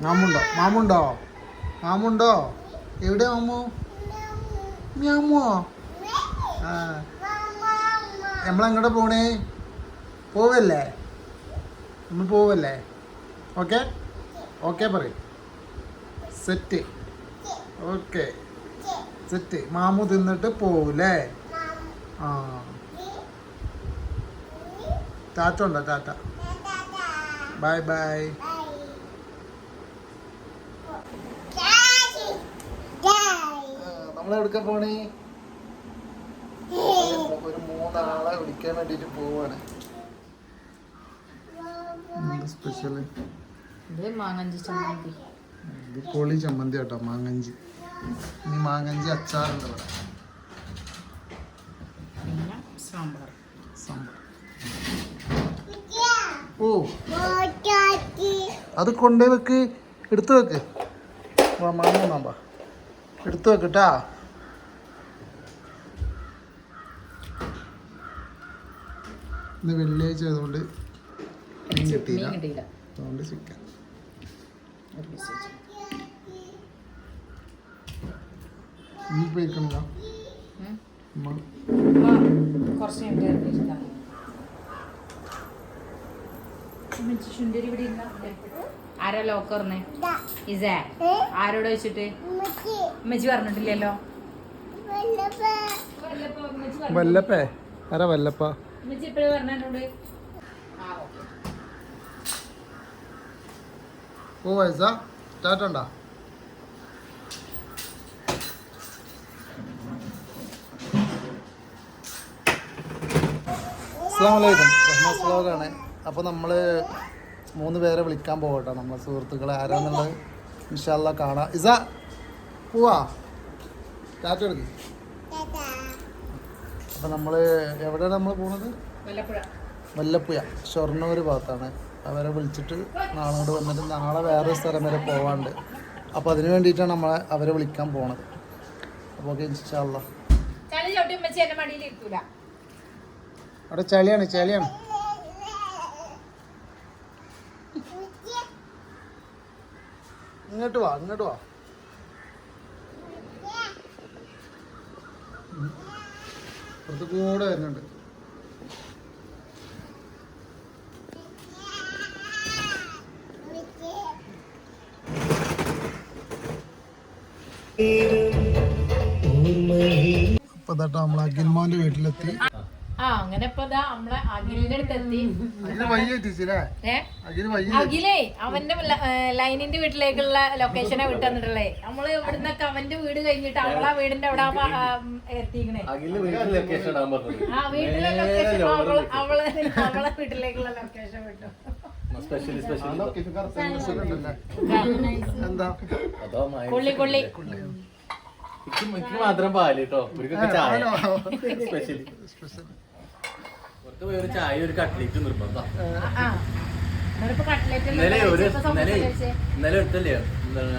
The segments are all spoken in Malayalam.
മാമുണ്ടോ? മാമുണ്ടോ? മാമുണ്ടോ? എവിടെ മാമു? മാമുവോ? ആ. നമ്മളെങ്ങോട്ട് പോണേ? പോവല്ലേ? നമ്മൾ പോവല്ലേ? ഓക്കെ? ഓക്കെ പറയും. സെറ്റ്. ഓക്കെ. സെറ്റ്. മാമു തിന്നിട്ട് പോവൂലേ? ആ. ടാറ്റ ഉണ്ടോ? ടാറ്റ. Bye bye. എവിടുക്ക പോണേ? ഒരു മൂന്നാളെ വിളിക്കാൻ വേണ്ടിട്ട് പോവാണ്. സ്പെഷ്യൽ? ഇത് മാങ്ങഞ്ചി ചമ്മന്തി. ഇത് കോളി ചമ്മന്തി കേട്ടോ മാങ്ങഞ്ചി. ഇനി മാങ്ങഞ്ചി അച്ചാറുണ്ട് ഇവിടെ. സാമ്പാർ. സംഭവം ഓ. അത് കൊണ്ടേ വെക്ക്. എടുത്തു വെക്ക്. മാങ്ങ നാമ്പാ എടുത്തു വെക്കട്ടാ ഇന്ന് വെള്ളിയാഴ്ച ആയതുകൊണ്ട് മീൻ കിട്ടിയില്ല. അതുകൊണ്ട് ചിക്കൻ. പോയിക്കണില്ല കുറച്ച്. ആരാ ലോക്കറിനെ ഇസേ ആരോട് വെച്ചിട്ട്? ഉമ്മച്ചി പറഞ്ഞിട്ടില്ലല്ലോ. വല്ലപ്പോ. ഉമ്മച്ചി പറഞ്ഞു. വല്ലപ്പേ. ആരാ വല്ലപ്പ? ഉമ്മച്ചി എപ്പോഴും പറഞ്ഞോട് ഓ വയസ്സ. ടാറ്റ ഉണ്ടാ അസ്സാമലൈക്കും റഹ്മാസ് വ്ളോഗാണ് അപ്പോൾ നമ്മൾ മൂന്ന് പേരെ വിളിക്കാൻ പോകട്ടെ നമ്മളെ സുഹൃത്തുക്കളെ. ആരാന്നുള്ളത് ഇൻഷാല്ല കാണാം. ഇസ പോവാ. ടാറ്റ എടുക്ക്. അപ്പോൾ നമ്മൾ എവിടെയാണ് നമ്മൾ പോകുന്നത് വല്ലപ്പുഴ. ഷൊർണൂർ ഭാഗത്താണ്. അവരെ വിളിച്ചിട്ട് നാളെ കൊണ്ട് വന്നിട്ട് നാളെ വേറെ സ്ഥലം വരെ പോവാണ്ട്. അപ്പോൾ അതിന് വേണ്ടിയിട്ടാണ് നമ്മളെ അവരെ വിളിക്കാൻ പോണത്. അപ്പോൾ ഓക്കെ ഇൻഷാല്ല അവിടെ ചളിയാണ് ചളിയാണ്. ഇങ്ങോട്ട് വാ ഇങ്ങോട്ട് വാ. പുറത്ത് കൂടെ വരുന്നുണ്ട്. ഇപ്പൊ തട്ടോ നമ്മൾ അഖിൽമോന്റെ വീട്ടിലെത്തി. ആ അങ്ങനെ ഇപ്പൊ ദാ നമ്മളെ അഖിലിന്റെ അടുത്ത് എത്തി. അഖിൽ അവന്റെ ലൈനിന്റെ വീട്ടിലേക്കുള്ള ലൊക്കേഷനാ വിട്ടു തന്നിട്ടുള്ളേ നമ്മൾ ഇവിടുന്നൊക്കെ അവന്റെ വീട് കഴിഞ്ഞിട്ട് അവളാ വീടിന്റെ അവിടെ എത്തിക്കണേ. ആ വീട്ടിലെ ലൊക്കേഷൻ അവൾ അവളെ അവളെ വീട്ടിലേക്കുള്ള ലൊക്കേഷൻ വിട്ടു. കൊള്ളി കൊള്ളി. എനിക്ക് മാത്രം പാൽ കേട്ടോ സ്പെഷ്യലി ഒരു ചായ ഒരു കട്ട്ലേറ്റ് നിർബന്ധം. ആ, ആ. എന്നിട്ടിപ്പോ കട്ട്ലറ്റ് ഇന്നലെ ഒരു ഇന്നലെ ഇന്നലെ എടുത്തല്ലേ? എന്താണ്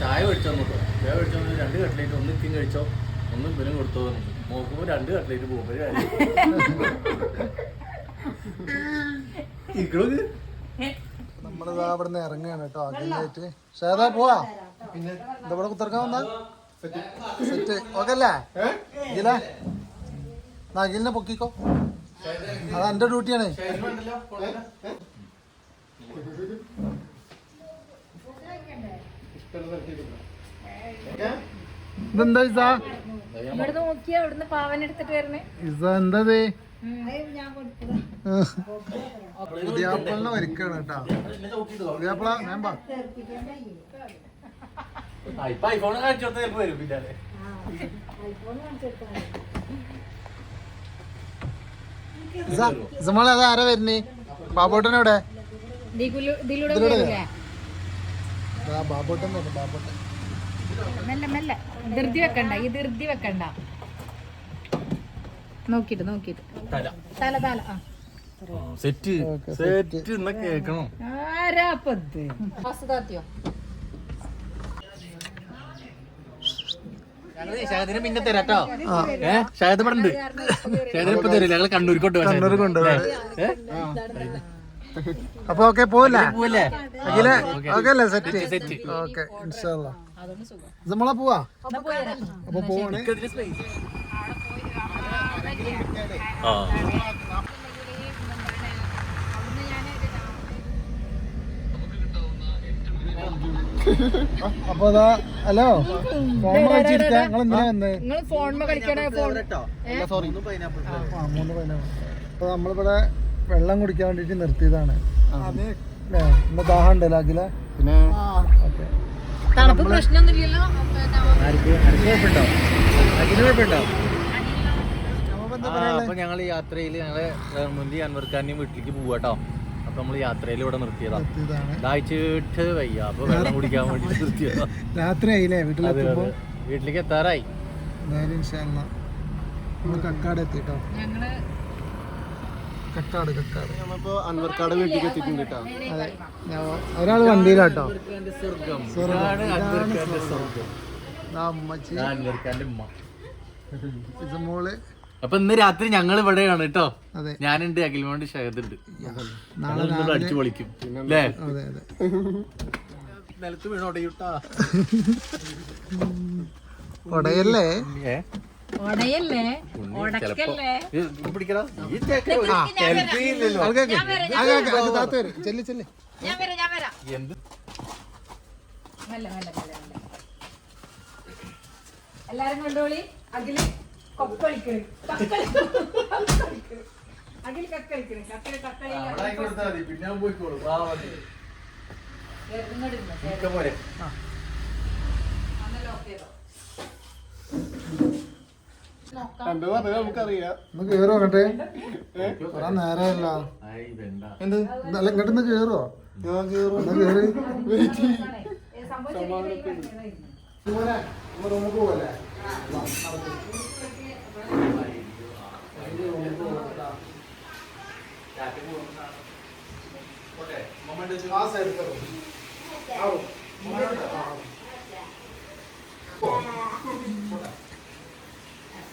ചായ മേടിച്ചു തന്നു കേട്ടോ ചായ മേടിച്ചു തന്നു രണ്ട് കട്ട്ലേറ്റ് ഒന്ന് ഇക്കും കഴിച്ചോ? ഒന്ന് ഇവനും കൊടുത്തോ നോക്കുമ്പോ രണ്ട് കട്ട്ലേറ്റ് പോകുമ്പോ ഇക്കണോക്ക് നമ്മളിതാ അവിടെ നിന്ന് ഇറങ്ങുകയാണ് കേട്ടോ അഖിലായിട്ട് ഷേതാ പോവാ? പിന്നെ ഇതവിടെ ഇവിടെ കുത്തിറക്കാൻ വന്നാ? സെറ്റ്. ഓക്കെ അല്ലേ ഇതിലെ അഖിലിനെ പൊക്കിക്കോ. അത് എന്റെ ഡ്യൂട്ടിയാണ്. ഇതെന്താ ഇസ? ഇവിടുന്ന് നോക്കിയാ ഇവിടുന്ന് പാവൻ എടുത്തിട്ട് വരണേ. ഇസ എന്താ പുതിയാപ്പിളിനെ വരിക്കാണ് കേട്ടോ. പുതിയാപ്പിള ഞാൻ ഐഫോൺ കാണിച്ചു കൊടുത്താൽ ചിലപ്പോ വരും പിന്നെ അത് ആരാ വരുന്നേ? ഇതിലൂടെ വരൂലേ? ബാബോട്ടൻ ബാബോട്ടൻ. മെല്ലെ മെല്ലെ. ധൃതി വെക്കണ്ട ഈ ധൃതി വെക്കണ്ട. നോക്കിട്ട് നോക്കിട്ട് തല. തല ആ. സെറ്റ്. സെറ്റ് ആരാപ്പത് പിന്നെ തരാട്ടോ. ഏ? ഷാദ് ഇവിടെ ഉണ്ട്. ഷാദിനെ ഇപ്പൊ തരില്ല. ഞങ്ങൾ കണ്ണൂർ കൊണ്ട് കണ്ണൂർ കൊണ്ടുപോകാൻ. അപ്പൊ ഓക്കെ പോവല്ലേ? പോവല്ലേ? അഖിലെ ഓക്കെ. അല്ലേ സെറ്റ്? ഓക്കെ ഇൻഷാല്ല നമ്മളെ പോവാ? അപ്പൊ പോവാണ്. ആ. അപ്പൊ അതാ ഹലോ ഫോൺ കളിച്ചിരിക്കാ നിങ്ങൾ എന്തിനാ വന്നേ? നിങ്ങൾ ഫോണിൽ കളിക്കണേ ഫോൺ. മൂന്ന് പതിനാറ് അപ്പൊ നമ്മളിവിടെ വെള്ളം കുടിക്കാൻ വേണ്ടിട്ട് നിർത്തിയതാണ്. എന്താ ദാഹം ഉണ്ടല്ലോ അഖില? പിന്നെ? ഓക്കെ. തണുപ്പ് പ്രശ്നമൊന്നുമില്ലല്ലോ. അപ്പൊ ഞങ്ങൾ യാത്രയിൽ ഞങ്ങൾ മുന്തി അൻവർഖാന്റെയും വീട്ടിലേക്ക് പോവാട്ടോ. അപ്പൊ നമ്മൾ യാത്രയിൽ ഇവിടെ നിർത്തിയതാ. നിർത്തിയതാണ്. ദാഹിച്ചിട്ട് വയ്യ. അപ്പൊ വെള്ളം കുടിക്കാൻ വേണ്ടി നിർത്തിയതാ. രാത്രി ആയില്ലേ അതെ വീട്ടിലെത്തുമ്പോ അതെ. വീട്ടിലേക്ക് എത്താറായി. എന്തായാലും ഇൻഷാല്ല നമ്മൾ കക്കാട് എത്തിട്ടോ? ഞങ്ങൾ കക്കാട് കക്കാട്. നമ്മളിപ്പോ അൻവർക്കാട് വീട്ടിലേക്ക് എത്തിയിട്ടുണ്ട് കേട്ടോ. അതെ. ഒരാൾ വണ്ടിയിലാട്ടോ. സ്വർഗം. സ്വർഗം. ഇതാണ് സ്വർഗം. അമ്മച്ചി ഉമ്മ. ഇത് മോൾ അപ്പൊ ഇന്ന് രാത്രി ഞങ്ങൾ ഇവിടെയാണ് കേട്ടോ. ഞാനുണ്ട് അഖിൽമോണ്ട് ഷഹദുണ്ട് അടിച്ചു പൊളിക്കും. അല്ലേ അതെ അതെ. നിലത്ത് വീണ് ഒടയൂട്ടാ. ഒടയല്ലേ? ഒടക്കല്ലേ? പിടിക്കടാ. ഈ ചെല്ലി ചെല്ലി. ഞാൻ വരാം ഞാൻ വരാം. എന്ത്? മെല്ലെ മെല്ലെ മെല്ലെ മെല്ലെ. എല്ലാരും കണ്ടോളി? അഖിൽ? കൊക്കളിക്കണ് കക്കളി അഖിൽ കക്കളിക്കണ് കക്കളി കക്കളി പിന്നെ പോയിക്കോളും. വാ മതി. ഇങ്ങോട്ട് ഇക്ക പോരെ. എന്താ പറഞ്ഞത് നമുക്കറിയാം. ഒന്ന് കേറോ അങ്ങട്ടെ? കൊറേ നേരമല്ല. ആയി, വേണ്ട. എന്ത്?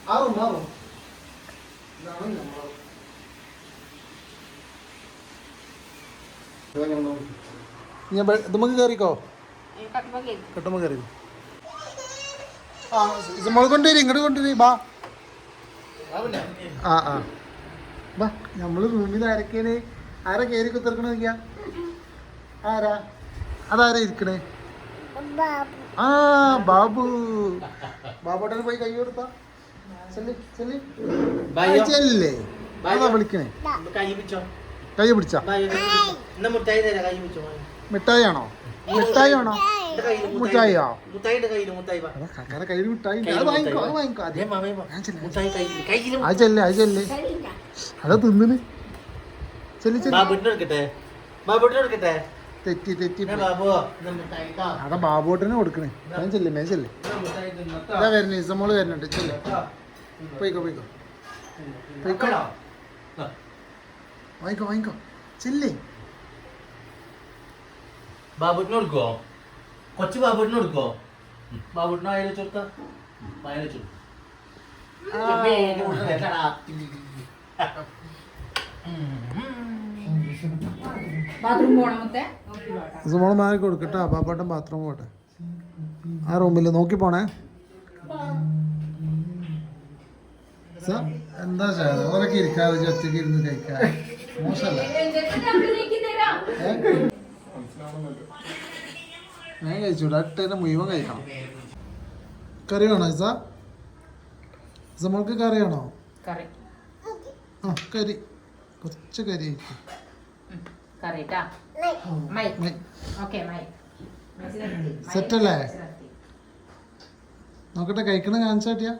ആറും ആറും ഇതാണ് നമ്മൾ നമുക്ക് കേറിക്കോ? കെട്ടുമ്പോ കയറി ആ കൊണ്ടുവരും ഇങ്ങോട്ട് കൊണ്ടുവരും ബാ. ആ ആ. ബാ നമ്മൾ റൂമിൽ ആരൊക്കെയാണ്? ആരെ കയറി കുത്തിറക്കണ നോക്കിയാ? ആരാ? അതാരാ ഇരിക്കണേ? ആ ബാബു. ബാബോട്ടന് പോയി കൈ കൊടുത്താ. ചെല്ലി അതാ വിളിക്കണേ. കൈ പിടിച്ചോ. കൈ പിടിച്ചാ. ബായ്യോ. മുട്ടായി തരാം, കൈ പിടിച്ചോ. മിഠായി. ആണോ മിഠായി ആണോ എന്റെ കയ്യിൽ മുട്ടായിയോ കക്കാരെ കയ്യിൽ മിഠായി വാങ്ങിക്കോ അത് അത് ചെല്ലേ. അത് ചെല്ലേ അതാ തിന്നിന്. ചെല്ലി ചെല്ലി. തെറ്റി തെറ്റി അതെ ബാബോട്ടിനെ കൊടുക്കണേ. ഞാൻ ചെല്ലേ ഞാൻ ചെല്ലേ. ഇത് വരുന്നേ ഇസമോൾ വരുന്നുണ്ട് ചെല്ലേ. പോയിക്കോ പോയിക്കോ. പോയിക്കോ? വാങ്ങിക്കോ വാങ്ങിക്കോ. ചെല്ലേ. ബാബുട്ടിന് കൊടുക്കോ കൊച്ചു ബാബുട്ടിന് കൊടുക്കോ ബാബുട്ടിനെ അയല ചൊടുത്ത അയല ചൊടു ബാത്റൂം ഇസമോൾ മാറി കൊടുക്കട്ടോ. ബാബോട്ടൻ ബാത്റൂം പോട്ടെ. ആ റൂമിൽ നോക്കി പോണേ. എന്താ ഓരൊക്കെ ഇരിക്കാതെ ഒറ്റയ്ക്ക് ഇരുന്ന് കഴിക്കാൻ മോശമല്ല ഞാൻ കഴിച്ചൂടാ അട്ടേനെ മുഴുവൻ കഴിക്കണം. കറി വേണോ ഇസ കറി വേണോ? ആ കരി. കുറച്ച് കരി കഴിക്കും. കറി മൈ. ഓക്കെ മൈ അല്ലേ? നോക്കട്ടെ കഴിക്കണ കാണിച്ചാട്ടിയാ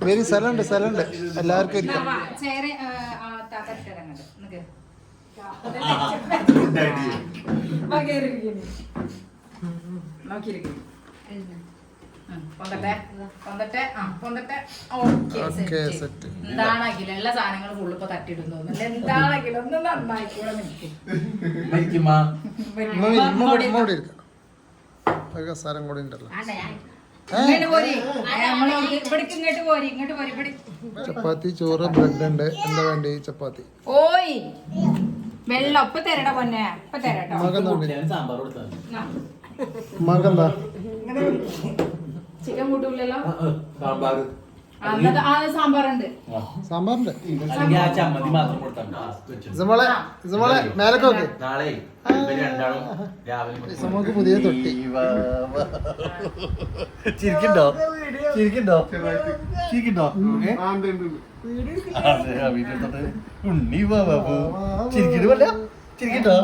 വെരി സ്ഥലമുണ്ട് സ്ഥലമുണ്ട് എല്ലാവർക്കും ആ. നോക്കിയിരിക്ക്. പൊന്തട്ടെ? പൊന്തട്ടെ? പൊന്തട്ടെ. Okay set. എന്താണെങ്കിലും എല്ലാ സാധനങ്ങളും ഫുള്ള് ഇപ്പൊ തട്ടിയിടുന്നു തോന്നുന്നു. എന്താണെങ്കിലും ഒന്ന് നന്നായിക്കൂടെ നിൽക്കും കസാരം കൂടി ഉണ്ടല്ലോ. ഇങ്ങോട്ട് പോരി. നമ്മൾ ഇവിടേക്ക് ഇങ്ങോട്ട് പോരി ഇങ്ങോട്ട് പോരി ഇവിടെ ചപ്പാത്തി ചോറ് ബ്രെഡ് ഉണ്ട് എന്താ വേണ്ടി ചപ്പാത്തി? ഓയ്. വെള്ളം ഇപ്പൊ തരട പൊന്നെ. ഇപ്പൊ തരട്ടോ മകന്താ ചിക്കൻ കൂട്ടൂലല്ലോ സാമ്പാർ. സാമ്പാറുണ്ട്. മേലക്ക് നോക്ക് പുതിയ തൊട്ടി. ചിരിക്കണ്ടോ? ചിരിക്കണ്ടോ? ചിരിക്കണ്ടോ? ആ ചിരിക്കണ്ടോ ഉണ്ട്,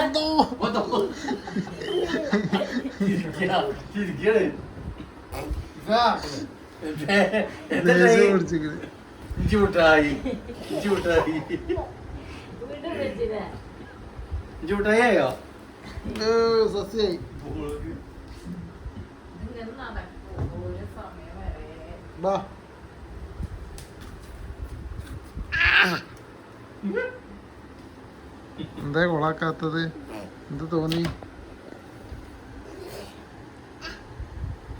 ഉണ്ട്. ഉണ്ണി ബാബു ചിരിക്കണമല്ല ചിരിക്കണ്ടോ ചിരിക്കണേ ദേശം പിടിച്ചിരിക്കുന്നു. ഇഞ്ചി മുട്ടായി. ഇഞ്ചി മുട്ടായി. ഇഞ്ചി മുട്ടായി ആയോ? സസ്യായി. ബാ. എന്താ കൊളാക്കാത്തത്? എന്ത് തോന്നി?